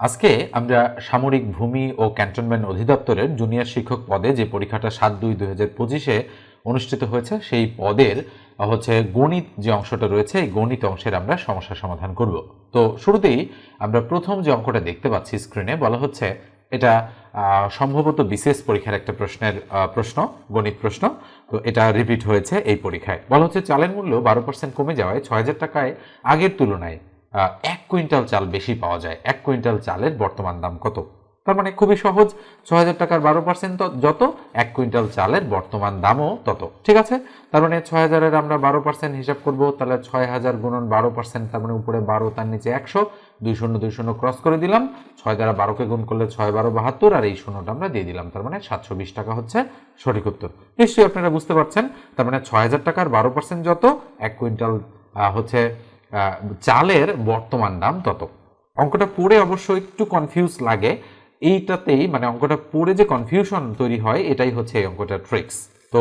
আজকে আমরা সামরিক ভূমি ও ক্যান্টনমেন্ট অধিদপ্তরের জুনিয়র শিক্ষক পদে যে পরীক্ষাটা সাত দুই দুই হাজার পঁচিশে অনুষ্ঠিত হয়েছে, সেই পদের, হচ্ছে গণিত যে অংশটা রয়েছে, এই গণিত অংশের আমরা সমস্যা সমাধান করব। তো শুরুতেই আমরা প্রথম যে অঙ্কটা দেখতে পাচ্ছি স্ক্রিনে বলা হচ্ছে, এটা সম্ভবত বিশেষ পরীক্ষার একটা প্রশ্নের প্রশ্ন, গণিত প্রশ্ন। তো এটা রিপিট হয়েছে এই পরীক্ষায়। বলা হচ্ছে চালের মূল্য বারো পার্সেন্ট কমে যাওয়ায় ছয় হাজার টাকায় আগের তুলনায় এক কুইন্টাল চাল বেশি পাওয়া যায়। এক কুইন্টাল চালের বর্তমান দাম কত? তার মানে খুবই সহজ ছ হাজার টাকার বারো পার্সেন্ট যত, এক কুইন্টাল চালের বর্তমান দামও তত। ঠিক আছে? তার মানে ছয় হাজারের আমরা বারো পার্সেন্ট হিসাব করব, তাহলে ছয় হাজার গুণন বারো পার্সেন্ট তার মানে উপরে বারো, তার নিচে একশো, দুই শূন্য দুই শূন্য ক্রস করে দিলাম। ছয় দ্বারা বারোকে গুণ করলে ছয় বারো বাহাত্তর, আর এই শূন্যটা আমরা দিয়ে দিলাম, তার মানে সাতশো বিশ টাকা হচ্ছে সঠিক উত্তর। নিশ্চয়ই আপনারা বুঝতে পারছেন, তার মানে ছয় হাজার টাকার বারো পার্সেন্ট যত, এক কুইন্টাল হচ্ছে চালের বর্তমান দাম তত। অঙ্কটা পড়ে অবশ্য একটু কনফিউজ লাগে। এইটাতেই মানে অঙ্কটা পড়ে যে কনফিউশন তৈরি হয়, এটাই হচ্ছে এই অঙ্কটা ট্রিক্স তো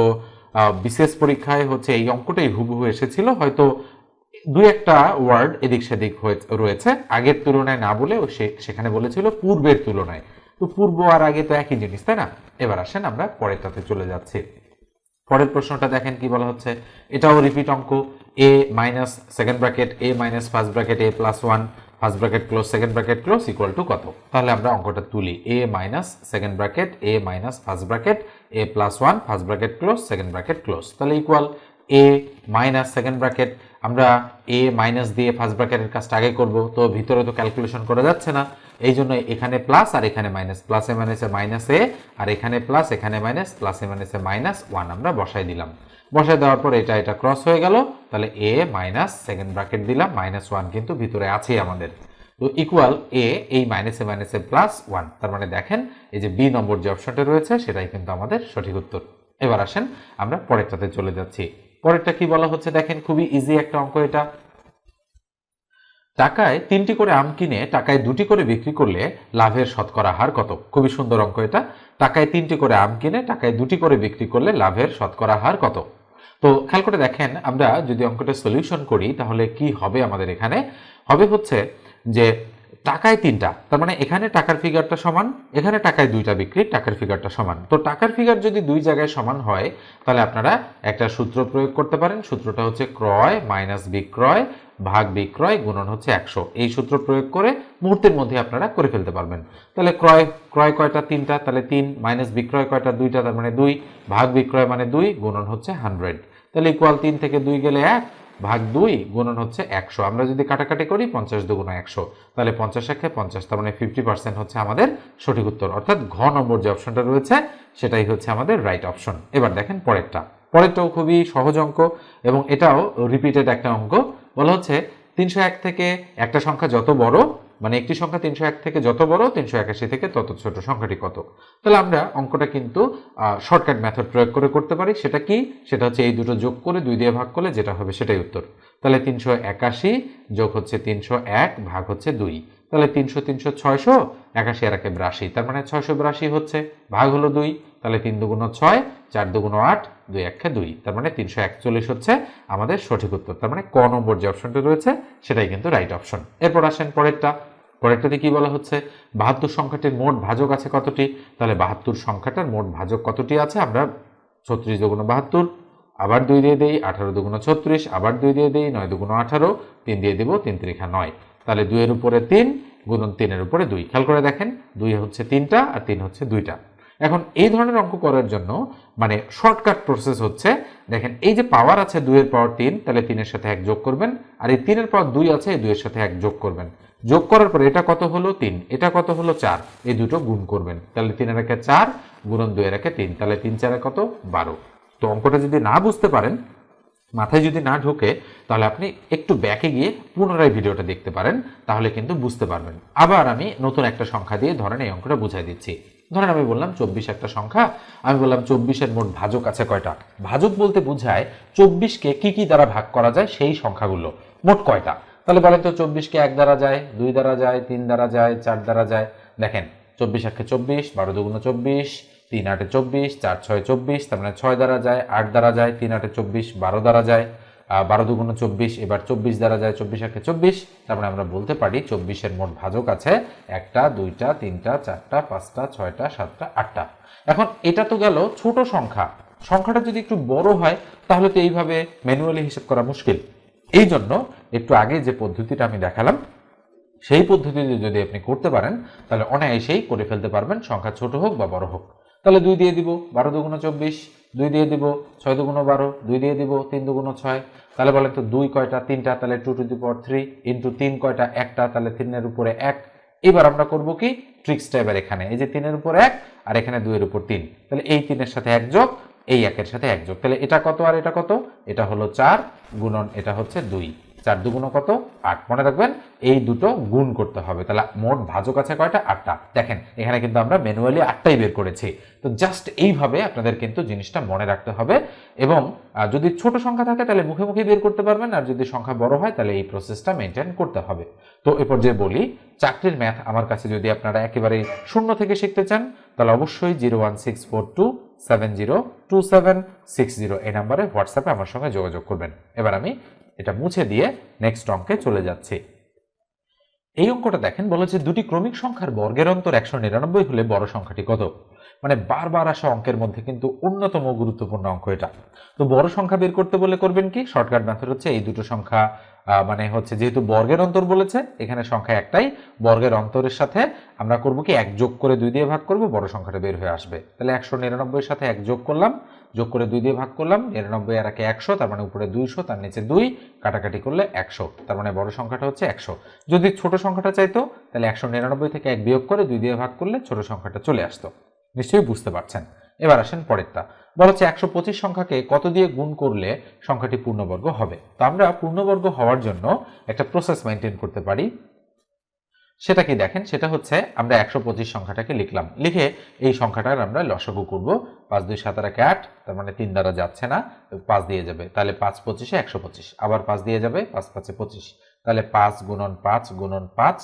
বিশেষ পরীক্ষায় হচ্ছে এই অঙ্কটাই হুবহু এসেছিল। হয়তো দু একটা ওয়ার্ড এদিক সেদিক রয়েছে। আগের তুলনায় না বলে সেখানে বলেছিল পূর্বের তুলনায়। তো পূর্ব আর আগে তো একই জিনিস, তাই না? এবার আসেন আমরা পরেরটাতে চলে যাচ্ছি। পরের প্রশ্নটা দেখেন কি বলা হচ্ছে। এটাও রিপিট অঙ্ক A minus second bracket A minus first bracket A plus one first bracket close second bracket close equal to কত? তাহলে আমরা অঙ্কটা তুলি A minus second bracket A minus first bracket A plus one first bracket close second bracket close তাহলে equal A minus second bracket আমরা এ minus দিয়ে first ব্র্যাকেটের কাজটা আগে করব, তো ভিতরে তো ক্যালকুলেশন করা যাচ্ছে না। এই জন্য এখানে প্লাস আর এখানে মাইনাস প্লাসে মাইনাসে মাইনাস এ আর এখানে প্লাস এখানে মাইনাস প্লাসে মাইনাসে মাইনাস ওয়ান আমরা বসাই দিলাম। বসাই দেওয়ার পর এটা এটা ক্রস হয়ে গেল, তাহলে এ মাইনাস সেকেন্ড ব্র্যাকেট দিলাম মাইনাস ওয়ান কিন্তু ভিতরে আছেই আমাদের। তো ইকুয়াল এ এই মাইনাসে মাইনাসে প্লাস ওয়ান তার মানে দেখেন, এই যে বি নম্বর যে অপশনটা রয়েছে, সেটাই কিন্তু আমাদের সঠিক উত্তর। এবার আসেন, আমরা পরেরটাতে চলে যাচ্ছি। পরেরটা কি বলা হচ্ছে দেখেন, খুবই ইজি একটা অঙ্ক এটা। টাকায় তিনটি করে আম কিনে টাকায় দুটি করে বিক্রি করলে লাভের শতকরা হার কত? খুবই সুন্দর অঙ্ক এটা। টাকায় তিনটি করে আম কিনে টাকায় দুটি করে বিক্রি করলে লাভের শতকরা হার কত? তো খেয়াল করে দেখেন, আমরা যদি অঙ্কটা সলিউশন করি, তাহলে কি হবে আমাদের এখানে? হবে হচ্ছে যে টাকায় তিনটা, তার মানে এখানে টাকার ফিগারটা সমান, এখানে টাকায় দুইটা বিক্রি, টাকার ফিগারটা সমান। তো টাকার ফিগার যদি দুই জায়গায় সমান হয়, তাহলে আপনারা একটা সূত্র প্রয়োগ করতে পারেন। সূত্রটা হচ্ছে ক্রয় মাইনাস বিক্রয় ভাগ বিক্রয় গুণন হচ্ছে একশো। এই সূত্র প্রয়োগ করে মুহূর্তের মধ্যে আপনারা করে ফেলতে পারবেন। তাহলে ক্রয় ক্রয় কয়টা? তিনটা। তাহলে তিন মাইনাস বিক্রয় কয়টা? দুইটা, তার মানে দুই। ভাগ বিক্রয় মানে দুই, গুণন হচ্ছে হান্ড্রেড। তাহলে ইকুয়াল তিন থেকে দুই গেলে এক, ভাগ দুই, গুণন হচ্ছে একশো। আমরা যদি কাটাকাটি করি, পঞ্চাশ দুগুণ একশো। তাহলে পঞ্চাশ একে পঞ্চাশ, তার মানে ফিফটি পার্সেন্ট হচ্ছে আমাদের সঠিক উত্তর। অর্থাৎ ঘ নম্বর যে অপশনটা রয়েছে, সেটাই হচ্ছে আমাদের রাইট অপশন এবার দেখেন পরেরটা। পরেরটাও খুবই সহজ অঙ্ক এবং এটাও রিপিটেড একটা অঙ্ক। বলা হচ্ছে তিনশো এক থেকে একটা সংখ্যা যত বড় মানে একটি সংখ্যা তিনশো এক থেকে যত বড়, তিনশো একাশি থেকে তত ছোট সংখ্যাটি কত? তাহলে আমরা অঙ্কটা কিন্তু শর্টকাট মেথড প্রয়োগ করে করতে পারি। সেটা কি? সেটা হচ্ছে এই দুটো যোগ করে দুই দিয়ে ভাগ করলে যেটা হবে সেটাই উত্তর। তাহলে তিনশো একাশি যোগ হচ্ছে তিনশো এক ভাগ হচ্ছে দুই। তাহলে তিনশো তিনশো, ছয়শো, একাশি আর একে বিরাশি। তার মানে ছয়শো বিরাশি হচ্ছে, ভাগ হলো দুই। তাহলে তিন দুগুণ ছয়, চার দুগুণ আট দুই একে দুই, তার মানে তিনশো একচল্লিশ হচ্ছে আমাদের সঠিক উত্তর। তার মানে ক নম্বর যে অপশনটা রয়েছে, সেটাই কিন্তু রাইট অপশন এরপর আসেন পরেরটা। পরেরটাতে কি বলা হচ্ছে? বাহাত্তর সংখ্যাটির মোট ভাজক আছে কতটি? তাহলে বাহাত্তর সংখ্যাটার মোট ভাজক কতটি আছে? আমরা ছত্রিশ দুগুণ বাহাত্তর, আবার দুই দিয়ে দিই, আঠারো দুগুণ ছত্রিশ, আবার দুই দিয়ে দিই, নয় দুগুণ আঠারো, তিন দিয়ে দেবো তিন তিরিখা নয়। তাহলে দুইয়ের উপরে তিন, গুণন তিনের উপরে দুই। খেয়াল করে দেখেন, দুই হচ্ছে তিনটা আর তিন হচ্ছে দুইটা। এখন এই ধরনের অঙ্ক করার জন্য মানে শর্টকাট প্রসেস হচ্ছে, দেখেন এই যে পাওয়ার আছে দুইয়ের পাওয়ার তিন, তাহলে তিনের সাথে এক যোগ করবেন, আর এই তিনের পাওয়ার দুই আছে, এই দুইয়ের সাথে এক যোগ করবেন। যোগ করার পর এটা কত হলো? তিন। এটা কত হলো? চার। এই দুটো গুণ করবেন। তাহলে তিনের একে চার, গুণন দুইয়ের একে তিন। তাহলে তিন চারে কত? বারো। তো অঙ্কটা যদি না বুঝতে পারেন, মাথায় যদি না ঢোকে, তাহলে আপনি একটু ব্যাকে গিয়ে পুনরায় ভিডিওটা দেখতে পারেন, তাহলে কিন্তু বুঝতে পারবেন। আবার আমি নতুন একটা সংখ্যা দিয়ে ধরেন এই অঙ্কটা বুঝাই দিচ্ছি। ধরেন আমি বললাম চব্বিশ একটা সংখ্যা, আমি বললাম চব্বিশের মোট ভাজক আছে কয়টা? ভাজক বলতে বোঝায় চব্বিশকে কি কি দ্বারা ভাগ করা যায় সেই সংখ্যাগুলো, মোট কয়টা? তাহলে বলেন তো চব্বিশকে এক দ্বারা যায়, দুই দ্বারা যায়, তিন দ্বারা যায়, চার দ্বারা যায়। দেখেন, চব্বিশ একে চব্বিশ, বারো দুগুণ চব্বিশ, তিন আটে চব্বিশ, চার ছয় চব্বিশ, তার মানে ছয় দ্বারা যায়, আট দ্বারা যায়, তিন আটে চব্বিশ, বারো দ্বারা যায়। বারো দুগুণ চব্বিশ, এবার চব্বিশ দ্বারা যায় চব্বিশ একে চব্বিশ তারপরে আমরা বলতে পারি চব্বিশের মোট ভাজক আছে একটা, দুইটা, তিনটা, চারটা, পাঁচটা, ছয়টা, সাতটা, আটটা। এখন এটা তো গেল ছোট সংখ্যা। সংখ্যাটা যদি একটু বড় হয়, তাহলে তো এইভাবে ম্যানুয়ালি হিসেব করা মুশকিল। এই জন্য একটু আগে যে পদ্ধতিটা আমি দেখালাম, সেই পদ্ধতিতে যদি আপনি করতে পারেন, তাহলে অনায়াসেই করে ফেলতে পারবেন, সংখ্যা ছোট হোক বা বড় হোক। তাহলে দুই দিয়ে দিব, বারো দুগুণ চব্বিশ দুই দিয়ে দিব ছয় দুগুণ বারো, দুই দিয়ে দিব তিন দুগুণ ছয়। তাহলে বলে তো দুই কয়টা তিনটা, তাহলে two to the power three into তিন কয়টা, একটা, তাহলে তিনের উপরে এক। এবার আমরা করব কি? ট্রিক্সটা এবার এখানে। এই যে তিনের উপর এক আর এখানে দুইয়ের উপর তিন। তাহলে এই তিনের সাথে এক যোগ, এই একের সাথে এক যোগ। তাহলে এটা কত আর এটা কত? এটা হলো চার, গুণন এটা হচ্ছে দুই। চার দুগুণ কত? আট। মনে রাখবেন, এই দুটো গুণ করতে হবে। তাহলে মোট ভাজক আছে কয়টা? আটটা। দেখেন, এখানে কিন্তু আমরা ম্যানুয়ালি আটটাই বের করেছি। তো জাস্ট এইভাবে আপনাদের কিন্তু জিনিসটা মনে রাখতে হবে এবং যদি ছোট সংখ্যা থাকে তাহলে মুখে মুখে বের করতে পারবেন, আর যদি সংখ্যা বড় হয় তাহলে এই প্রসেসটা মেনটেন করতে হবে। তো এরপর যে বলি, চাকরির ম্যাথ আমার কাছে যদি আপনারা একেবারে শূন্য থেকে শিখতে চান, তাহলে অবশ্যই zero one six four two seven zero two seven six zero এই নাম্বারে হোয়াটসঅ্যাপে আমার সঙ্গে যোগাযোগ করবেন। এবার আমি এটা মুছে দিয়ে নেক্সট অঙ্কে চলে যাচ্ছি। এই অঙ্কটা দেখেন বলেছে দুটি ক্রমিক সংখ্যার বর্গের অন্তর একশো নিরানব্বই হলে বড় সংখ্যাটি কত? মানে বারবার আসা অঙ্কের মধ্যে কিন্তু অন্যতম গুরুত্বপূর্ণ অঙ্ক এটা। তো বড় সংখ্যা বের করতে বলে করবেন কি? শর্টকাট মেথড হচ্ছে এই দুটো সংখ্যা মানে হচ্ছে যেহেতু বর্গের অন্তর বলেছে, এখানে সংখ্যা একটাই, বর্গের অন্তরের সাথে আমরা করব কি? এক যোগ করে দুই দিয়ে ভাগ করব, বড় সংখ্যাটা বের হয়ে আসবে। তাহলে একশো নিরানব্বইয়ের সাথে এক যোগ করলাম যোগ করে দুই দিয়ে ভাগ করলাম, নিরানব্বই আর একে একশো, তার মানে উপরে দুইশো, তার নিচে দুই, কাটাকাটি করলে একশো, তার মানে বড় সংখ্যাটা হচ্ছে একশো। যদি ছোট সংখ্যাটা চাইতো, তাহলে একশো নিরানব্বই থেকে এক বিয়োগ করে দুই দিয়ে ভাগ করলে ছোট সংখ্যাটা চলে আসতো। নিশ্চয়ই বুঝতে পারছেন। এবার আসেন পরেরটা। বলা হচ্ছে একশো পঁচিশ সংখ্যাকে কত দিয়ে গুণ করলে সংখ্যাটি পূর্ণবর্গ হবে? তো আমরা পূর্ণবর্গ হওয়ার জন্য একটা প্রসেস মেনটেন করতে পারি। সেটা কি দেখেন? সেটা হচ্ছে আমরা একশো পঁচিশ সংখ্যাটাকে লিখলাম। লিখে এই সংখ্যাটার আমরা লসাগু করব। পাঁচ দুই সাত আর এক আট, তার মানে তিন দ্বারা যাচ্ছে না, পাঁচ দিয়ে যাবে। তাহলে পাঁচ পঁচিশে, একশো পঁচিশ। আবার পাঁচ দিয়ে যাবে, পাঁচ পাঁচে পঁচিশ। তাহলে পাঁচ গুণন পাঁচ গুণন পাঁচ,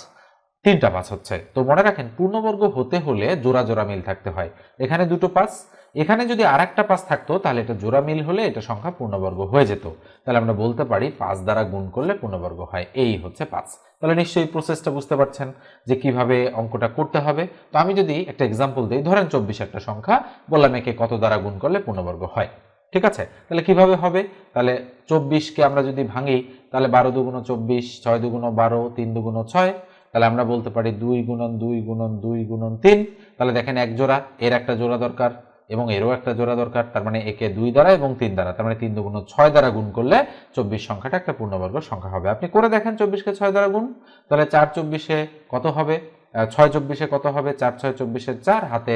তিনটা পাঁচ হচ্ছে। তো মনে রাখেন, পূর্ণবর্গ হতে হলে জোড়া জোড়া মিল থাকতে হয়। এখানে দুটো পাঁচ এখানে যদি আর একটা পাঁচ থাকতো, তাহলে এটা জোড়া মিল হলে এটা সংখ্যা পূর্ণবর্গ হয়ে যেত। তাহলে আমরা বলতে পারি পাঁচ দ্বারা গুণ করলে পূর্ণবর্গ হয় এই হচ্ছে পাঁচ। তাহলে নিশ্চয়ই প্রসেসটা বুঝতে পারছেন যে কীভাবে অঙ্কটা করতে হবে। তো আমি যদি একটা এক্সাম্পল দিই, ধরেন চব্বিশ একটা সংখ্যা, বললাম একে কত দ্বারা গুণ করলে পূর্ণবর্গ হয়? ঠিক আছে? তাহলে কীভাবে হবে? তাহলে চব্বিশকে আমরা যদি ভাঙি, তাহলে বারো দুগুণ চব্বিশ, ছয় দুগুণ বারো, তিন দুগুণ ছয়। তাহলে আমরা বলতে পারি দুই গুণন দুই গুণন দুই গুণন তিন। তাহলে দেখেন এক জোড়া, এর একটা জোড়া দরকার। এবং এরও একটা জোড়া দরকার, তার মানে একে দুই দ্বারা এবং তিন দ্বারা, তার মানে তিন দুগুণ ছয় দ্বারা গুণ করলে চব্বিশ সংখ্যাটা একটা পূর্ণবর্গ সংখ্যা হবে। আপনি করে দেখেন চব্বিশকে ছয় দ্বারা গুণ, তাহলে চার চব্বিশে কত হবে? ছয় চব্বিশে কত হবে? চার ছয় চব্বিশে চার, হাতে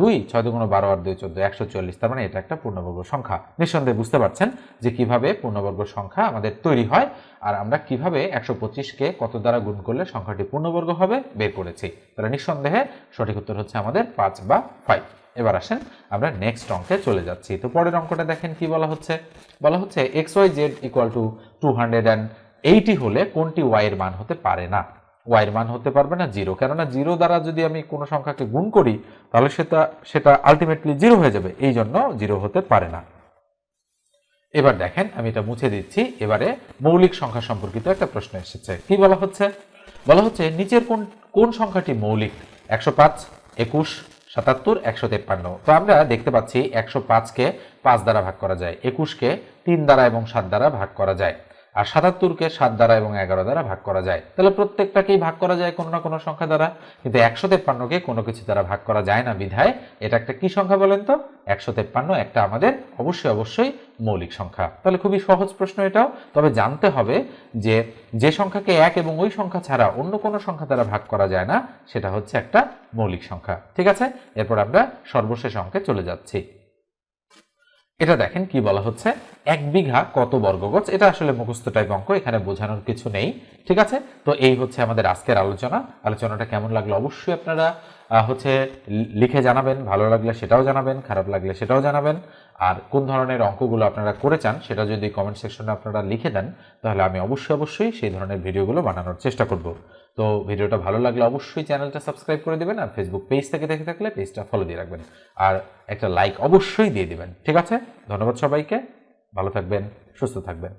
দুই, ছয় দুগুণ বারো আর দুই চোদ্দ, একশো চল্লিশ, তার মানে এটা একটা পূর্ণবর্গ সংখ্যা। নিঃসন্দেহে বুঝতে পারছেন যে কীভাবে পূর্ণবর্গ সংখ্যা আমাদের তৈরি হয়, আর আমরা কীভাবে একশো পঁচিশকে কত দ্বারা গুণ করলে সংখ্যাটি পূর্ণবর্গ হবে? বের করেছি। তাহলে নিঃসন্দেহে সঠিক উত্তর হচ্ছে আমাদের পাঁচ বা ফাইভ এবার আসেন, আমরা নেক্সট অঙ্কে চলে যাচ্ছি। তো পরের অঙ্কটা দেখেন কি বলা হচ্ছে? বলা হচ্ছে X Y Z equal to two hundred and eighty হলে কোনটি ওয়াই এর মান হতে পারে না? ওয়াই এর মান হতে পারবে না জিরো কেননা জিরো দ্বারা যদি আমি কোনো সংখ্যাকে গুণ করি, তাহলে সেটা সেটা আলটিমেটলি জিরো হয়ে যাবে, এই জন্য জিরো হতে পারে না। এবার দেখেন, আমি এটা মুছে দিচ্ছি, এবারে মৌলিক সংখ্যা সম্পর্কিত একটা প্রশ্ন এসেছে। কি বলা হচ্ছে? বলা হচ্ছে নিচের কোন কোন সংখ্যাটি মৌলিক? একশো পাঁচ, একুশ সাতাত্তর, একশো তেপ্পান্ন। তো আমরা দেখতে পাচ্ছি একশো পাঁচকে পাঁচ দ্বারা ভাগ করা যায়, একুশকে তিন দ্বারা এবং সাত দ্বারা ভাগ করা যায়। আর সাতাত্তরকে সাত দ্বারা এবং এগারো দ্বারা ভাগ করা যায়। তাহলে প্রত্যেকটাকেই ভাগ করা যায় কোনো না কোনো সংখ্যা দ্বারা। কিন্তু একশো তেপ্পান্নকে কোনো কিছু দ্বারা ভাগ করা যায় না বিধায়। এটা একটা কি সংখ্যা বলেন তো? একশো তেপ্পান্ন একটা আমাদের অবশ্যই অবশ্যই মৌলিক সংখ্যা। তাহলে খুবই সহজ প্রশ্ন এটাও। তবে জানতে হবে যে যে সংখ্যাকে এক এবং ওই সংখ্যা ছাড়া অন্য কোনো সংখ্যা দ্বারা ভাগ করা যায় না, সেটা হচ্ছে একটা মৌলিক সংখ্যা। ঠিক আছে? এরপর আমরা সর্বশেষ অঙ্কে চলে যাচ্ছি। এটা দেখেন কি বলা হচ্ছে? এক বিঘা কত বর্গগজ এটা আসলে মুখস্থ টাইপ অঙ্ক, এখানে বোঝানোর কিছু নেই, ঠিক আছে? তো এই হচ্ছে আমাদের আজকের আলোচনা। আলোচনাটা কেমন লাগল? অবশ্যই আপনারা হচ্ছে লিখে জানাবেন, ভালো লাগলে সেটাও জানাবেন, খারাপ লাগলে সেটাও জানাবেন। আর কোন ধরনের অঙ্কগুলো আপনারা করে চান সেটা যদি কমেন্ট সেকশনে আপনারা লিখে দেন, তাহলে আমি অবশ্যই অবশ্যই সেই ধরনের ভিডিওগুলো বানানোর চেষ্টা করব। তো ভিডিওটা ভালো লাগলে অবশ্যই চ্যানেলটা সাবস্ক্রাইব করে দেবেন আর ফেসবুক পেজ থেকে দেখে থাকলে পেজটা ফলো দিয়ে রাখবেন। আর একটা লাইক অবশ্যই দিয়ে দেবেন। ঠিক আছে? ধন্যবাদ সবাইকে। ভালো থাকবেন, সুস্থ থাকবেন।